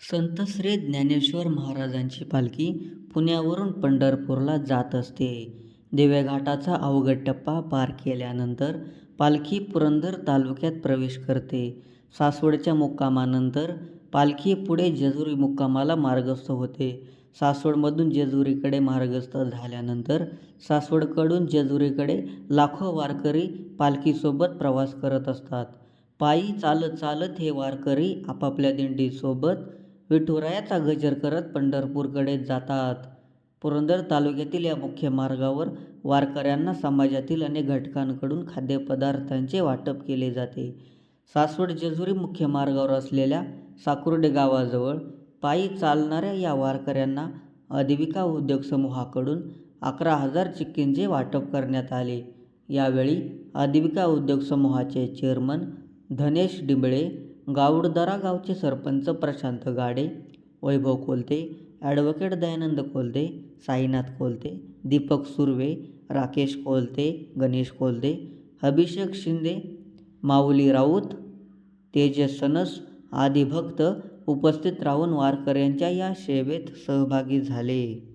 संत श्री ज्ञानेश्वर महाराजांची पालखी पुण्यावरून पंढरपूरला जात असते. देव्याघाटाचा अवघड टप्पा पार केल्यानंतर पालखी पुरंदर तालुक्यात प्रवेश करते. सासवडच्या मुक्कामानंतर पालखी पुढे जेजुरी मुक्कामाला मार्गस्थ होते. सासवडमधून जेजुरीकडे मार्गस्थ झाल्यानंतर सासवडकडून जेजुरीकडे लाखो वारकरी पालखीसोबत प्रवास करत असतात. पायी चालत चालत हे वारकरी आपापल्या दिंडीसोबत विठुरायाचा गजर करत पंढरपूरकडे जातात. पुरंदर तालुक्यातील या मुख्य मार्गावर वारकऱ्यांना समाजातील अनेक घटकांकडून खाद्यपदार्थांचे वाटप केले जाते. सासवड जेजुरी मुख्य मार्गावर असलेल्या साकुर्डे गावाजवळ पायी चालणाऱ्या या वारकऱ्यांना अधिविका उद्योग समूहाकडून अकरा हजार चिक्कींचे वाटप करण्यात आले. यावेळी अधिविका उद्योग समूहाचे चेअरमन धनेश डिंबळे गावडदरा गावचे सरपंच प्रशांत गाडे वैभव कोलते ॲडव्होकेट दयानंद कोलते साईनाथ कोलते दीपक सुर्वे राकेश कोलते गणेश कोलते अभिषेक शिंदे माऊली राऊत तेजस सनस आदी भक्त उपस्थित राहून वारकऱ्यांच्या या सेवेत सहभागी झाले.